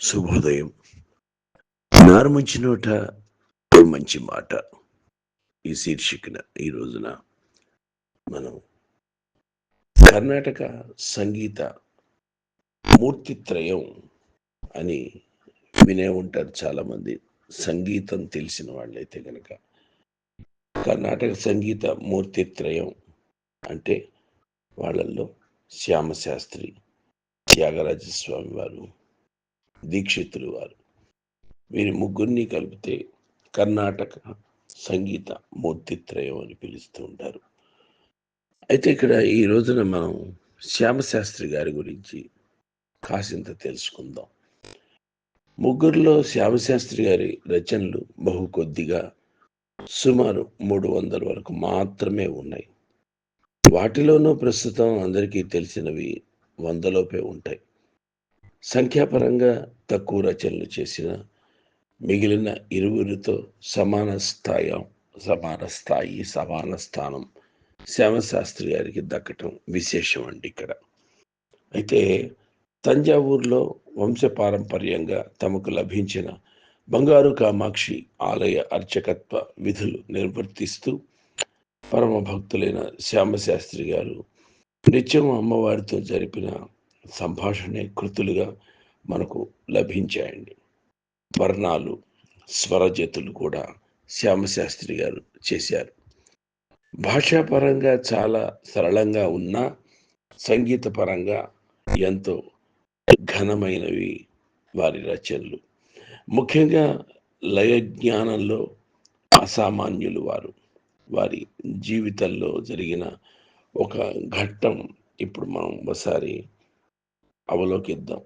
శుభోదయం నారు మంచి నోట మంచి మాట. ఈ శీర్షికన ఈ రోజున మనం కర్ణాటక సంగీత మూర్తిత్రయం అని వినే ఉంటారు చాలామంది. సంగీతం తెలిసిన వాళ్ళైతే కనుక కర్ణాటక సంగీత మూర్తిత్రయం అంటే వాళ్ళల్లో శ్యామశాస్త్రి త్యాగరాజస్వామి వారు దీక్షితులు వారు. వీరి ముగ్గురిని కలిపితే కర్ణాటక సంగీత మూర్తిత్రయం అని పిలుస్తూ ఉంటారు. అయితే ఇక్కడ ఈ రోజున మనం శ్యామశాస్త్రి గారి గురించి కాసింత తెలుసుకుందాం. ముగ్గురులో శ్యామశాస్త్రి గారి రచనలు బహు కొద్దిగా సుమారు మూడు వందల వరకు మాత్రమే ఉన్నాయి. వాటిలోనూ ప్రస్తుతం అందరికీ తెలిసినవి వందలోపే ఉంటాయి. సంఖ్యాపరంగా తక్కువ రచనలు చేసిన మిగిలిన ఇరువురితో సమాన స్థాయి సమాన స్థాయి సమాన స్థానం శ్యామశాస్త్రి గారికి దక్కటం విశేషం అండి ఇక్కడ. అయితే తంజావూరులో వంశపారంపర్యంగా తమకు లభించిన బంగారు కామాక్షి ఆలయ అర్చకత్వ విధులు నిర్వర్తిస్తూ పరమ భక్తులైన శ్యామశాస్త్రి గారు నిత్యం అమ్మవారితో జరిపిన సంభాషణే కృతులుగా మనకు లభించాయండి. వర్ణాలు స్వరజతులు కూడా శ్యామశాస్త్రి గారు చేశారు. భాషాపరంగా చాలా సరళంగా ఉన్న సంగీతపరంగా ఎంతో ఘనమైనవి వారి రచనలు. ముఖ్యంగా లయ జ్ఞానంలో అసామాన్యులు వారు. వారి జీవితంలో జరిగిన ఒక ఘట్టం ఇప్పుడు మనం ఒకసారి అవలోకిద్దాం.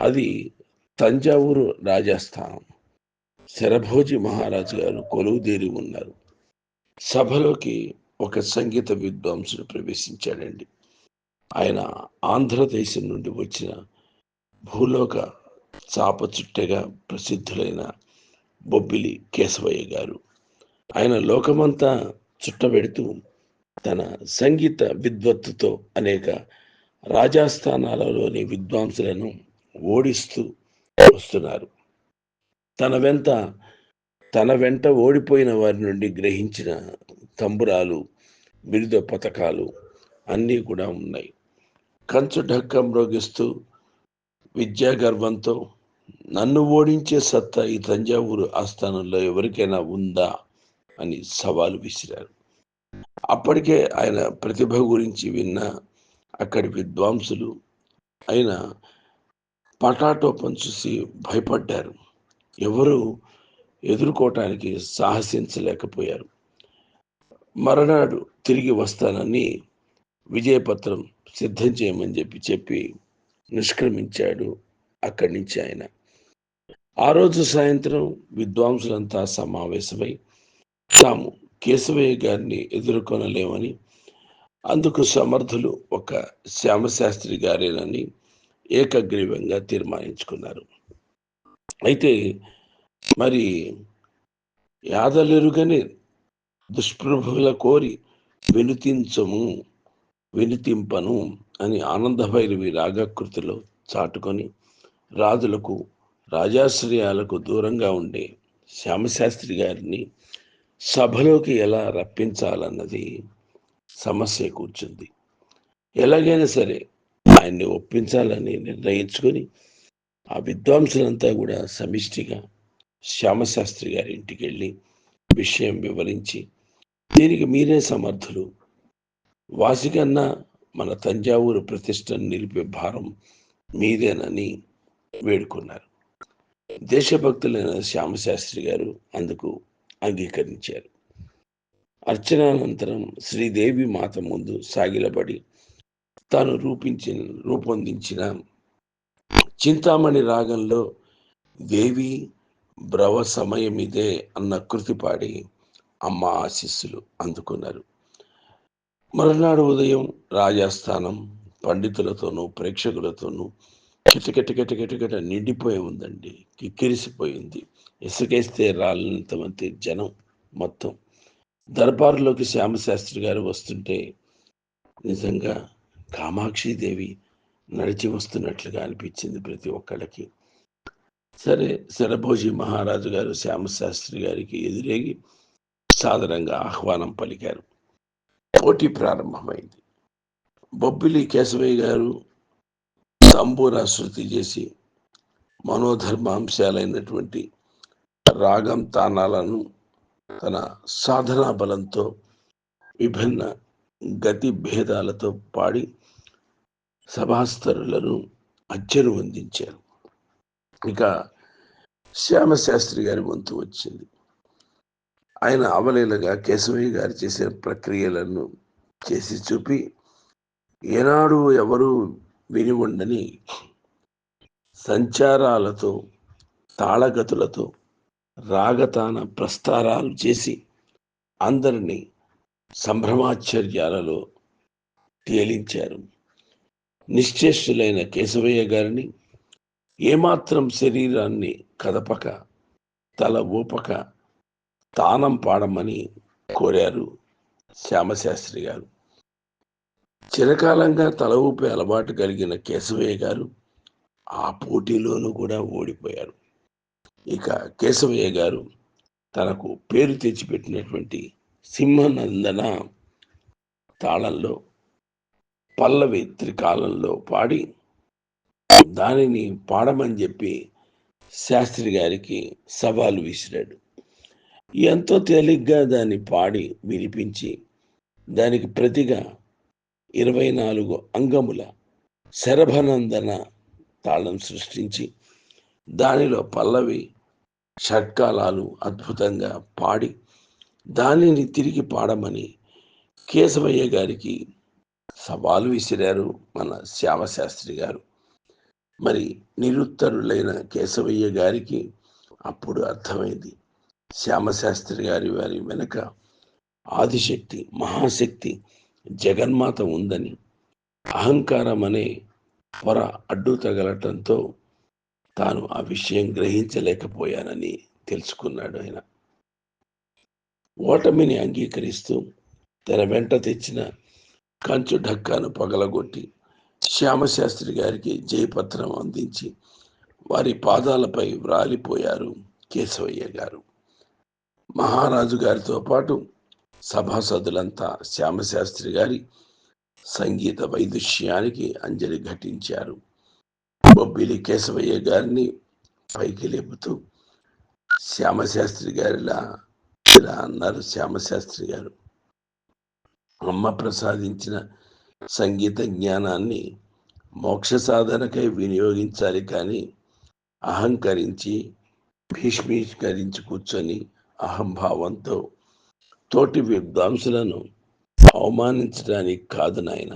అది తంజావూరు రాజస్థానం. శరభోజి మహారాజు గారు కొలువుదేరి ఉన్నారు. సభలోకి ఒక సంగీత విద్వాంసుడు ప్రవేశించాడండి. ఆయన ఆంధ్రదేశం నుండి వచ్చిన భూలోక చాప చుట్టెగా ప్రసిద్ధులైన బొబ్బిలి కేశవయ్య గారు. ఆయన లోకమంతా చుట్టబెడుతూ తన సంగీత విద్వత్తుతో అనేక రాజస్థానాలలోని విద్వాంసులను ఓడిస్తూ వస్తున్నారు. తన వెంట తన వెంట ఓడిపోయిన వారి నుండి గ్రహించిన తంబురాలు బిరుద పథకాలు అన్నీ కూడా ఉన్నాయి. కంచు ఢక్కం మ్రోగిస్తూ విద్యా గర్వంతో నన్ను ఓడించే సత్తా ఈ తంజావూరు ఆస్థానంలో ఎవరికైనా ఉందా? అని సవాలు విసిరారు. అప్పటికే ఆయన ప్రతిభ గురించి విన్న అక్కడి విద్వాంసులు ఆయన పటాటోపం చూసి భయపడ్డారు. ఎవరు ఎదుర్కోవటానికి సాహసించలేకపోయారు. మరనాడు తిరిగి వస్తానని విజయపత్రం సిద్ధం చేయమని చెప్పి చెప్పి నిష్క్రమించాడు అక్కడి నుంచి ఆయన. ఆ రోజు సాయంత్రం విద్వాంసులంతా సమావేశమై తాము కేశవయ్య గారిని ఎదుర్కొనలేమని అందుకు సమర్థులు ఒక శ్యామశాస్త్రి గారేనని ఏకగ్రీవంగా తీర్మానించుకున్నారు. అయితే మరి యాదలెరుగని దుష్ప్రభుల కోరి వినుతించము వినుతింపను అని ఆనందభైరవి రాగకృతిలో చాటుకొని రాజులకు రాజాశ్రయాలకు దూరంగా ఉండే శ్యామశాస్త్రి గారిని సభలోకి ఎలా రప్పించాలన్నది సమస్య కూర్చుంది. ఎలాగైనా సరే ఆయన్ని ఒప్పించాలని నిర్ణయించుకొని ఆ విద్వాంసులంతా కూడా సమిష్టిగా శ్యామశాస్త్రి గారి ఇంటికి వెళ్ళి విషయం వివరించి దీనికి మీరే సమర్థులు. వాసికన్నా మన తంజావూరు ప్రతిష్టను నిలిపే భారం మీదేనని వేడుకున్నారు. దేశభక్తులైన శ్యామశాస్త్రి గారు అందుకు అంగీకరించారు. అర్చనానంతరం శ్రీదేవి మాత ముందు సాగిలబడి తాను రూపించిన రూపొందించిన చింతామణి రాగంలో దేవి భ్రవ సమయమిదే అన్న కృతి పాడి అమ్మ ఆశీస్సులు అందుకున్నారు. మరునాడు ఉదయం రాజస్థానం పండితులతోనూ ప్రేక్షకులతోనూ కిటకిటకిటకిటకిట నిండిపోయి ఉందండి. కిక్కిరిసిపోయింది. ఇసుకేస్తే రాలినంతమంది జనం మొత్తం. దర్బారులోకి శ్యామశాస్త్రి గారు వస్తుంటే నిజంగా కామాక్షిదేవి నడిచి వస్తున్నట్లుగా అనిపించింది ప్రతి ఒక్కళ్ళకి. సరే శరభోజి మహారాజు గారు శ్యామశాస్త్రి గారికి ఎదురేగి సాధారణంగా ఆహ్వానం పలికారు. పోటీ ప్రారంభమైంది. బొబ్బిలి కేశవయ్య గారు తంబూరా శృతి చేసి మనోధర్మ అంశాలైనటువంటి రాగం తానాలను తన సాధనా బలంతో విభిన్న గతి భేదాలతో పాడి సభాస్తరులను అచ్చరు వందించారు ఇక శ్యామశాస్త్రి గారి వంతు వచ్చింది. ఆయన అవలీలగా కేశవయ్య గారు చేసిన ప్రక్రియలను చేసి చూపి ఏనాడు ఎవరు విని ఉండని సంచారాలతో తాళగతులతో రాగతాన ప్రస్తారాలు చేసి అందరినీ సంభ్రమాశ్చర్యాలలో తేలించారు. నిశ్చేష్టులైన కేశవయ్య గారిని ఏమాత్రం శరీరాన్ని కదపక తల ఊపక తానం పాడమని కోరారు శ్యామశాస్త్రి గారు. చిరకాలంగా తల ఊపే అలవాటు కలిగిన కేశవయ్య గారు ఆ పోటీలోనూ కూడా ఓడిపోయారు. ఇక కేశవయ్య గారు తనకు పేరు తెచ్చిపెట్టినటువంటి సింహనందన తాళంలో పల్లవి త్రికాలంలో పాడి దానిని పాడమని చెప్పి శాస్త్రి గారికి సవాలు విసిరాడు. ఎంతో తేలిగ్గా దాన్ని పాడి వినిపించి దానికి ప్రతిగా ఇరవై నాలుగు అంగముల శరభనందన తాళం సృష్టించి దానిలో పల్లవి షట్కాలాలు అద్భుతంగా పాడి దానిని తిరిగి పాడమని కేశవయ్య గారికి సవాలు విసిరారు మన శ్యామశాస్త్రి గారు. మరి నిరుత్తరులైన కేశవయ్య గారికి అప్పుడు అర్థమైంది. శ్యామశాస్త్రి గారి వారి వెనుక ఆదిశక్తి మహాశక్తి జగన్మాత ఉందని. అహంకారం అనే పొర అడ్డు తగలటంతో తాను ఆ విషయం గ్రహించలేకపోయానని తెలుసుకున్నాడు ఆయన. ఓటమిని అంగీకరిస్తూ తన వెంట తెచ్చిన కంచు ఢక్కాను పగలగొట్టి శ్యామశాస్త్రి గారికి జయపత్రం అందించి వారి పాదాలపై వ్రాలిపోయారు కేశవయ్య గారు. మహారాజు గారితో పాటు సభాసదులంతా శ్యామశాస్త్రి గారి సంగీత వైదుష్యానికి అంజలి ఘటించారు. బొబ్బిలి కేశవయ్య గారిని పైకి లేపుతూ శ్యామశాస్త్రి గారిలా ఇలా అన్నారు శ్యామశాస్త్రి గారు. అమ్మ ప్రసాదించిన సంగీత జ్ఞానాన్ని మోక్ష సాధనకై వినియోగించాలి కానీ అహంకరించి భీష్మీకరించి కూర్చొని అహంభావంతో తోటి విద్వాంసులను అవమానించడానికి కాదు నాయన.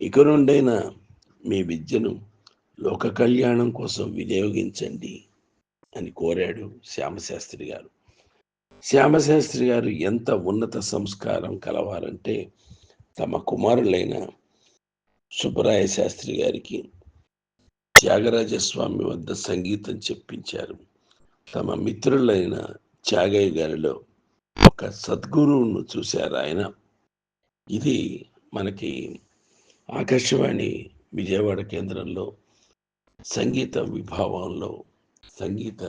ఇక నుండైనా మీ విద్యను లోక కళ్యాణం కోసం వినియోగించండి అని కోరాడు శ్యామశాస్త్రి గారు. శ్యామశాస్త్రి గారు ఎంత ఉన్నత సంస్కారం కలవారంటే తమ కుమారులైన సుబ్బరాయ శాస్త్రి గారికి త్యాగరాజస్వామి వద్ద సంగీతం చెప్పించారు. తమ మిత్రులైన త్యాగయ్య గారిలో ఒక సద్గురువును చూశారు ఆయన. ఇది మనకి ఆకాశవాణి విజయవాడ కేంద్రంలో సంగీత విభాగంలో సంగీత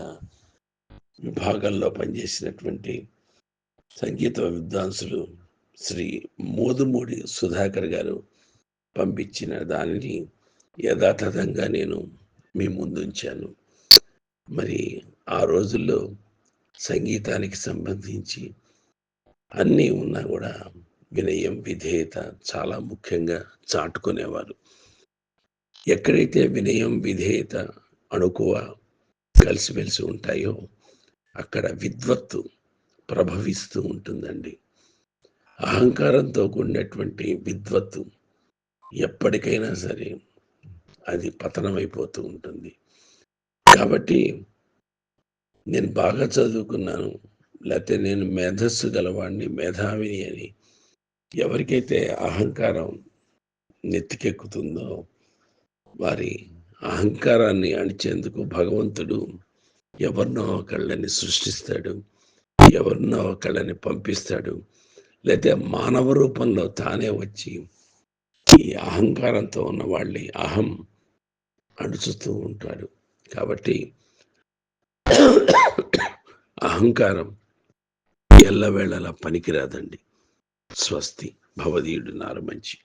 విభాగంలో పనిచేసినటువంటి సంగీత విద్వాంసులు శ్రీ మోదుమూడి సుధాకర్ గారు పంపించిన దానిని యథాతథంగా నేను మీ ముందుంచాను. మరి ఆ రోజుల్లో సంగీతానికి సంబంధించి అన్నీ ఉన్నా కూడా వినయం విధేయత చాలా ముఖ్యంగా చాటుకునేవారు. ఎక్కడైతే వినయం విధేయత అణుకువ కలిసిమెలిసి ఉంటాయో అక్కడ విద్వత్తు ప్రభవిస్తూ ఉంటుందండి. అహంకారంతో కూడినటువంటి విద్వత్తు ఎప్పటికైనా సరే అది పతనమైపోతూ ఉంటుంది. కాబట్టి నేను బాగా చదువుకున్నాను. లేకపోతే నేను మేధస్సు గలవాడిని మేధావిని అని ఎవరికైతే అహంకారం నెత్తికెక్కుతుందో వారి అహంకారాన్ని అణిచేందుకు భగవంతుడు ఎవరినో ఒకళ్ళని సృష్టిస్తాడు ఎవరినో ఒకళ్ళని పంపిస్తాడు. లేకపోతే మానవ రూపంలో తానే వచ్చి ఈ అహంకారంతో ఉన్న వాళ్ళని అహం అణుచుతూ ఉంటాడు. కాబట్టి అహంకారం ఎల్లవేళలా పనికిరాదండి. స్వస్తి. భవదీయుడు నారు మంచి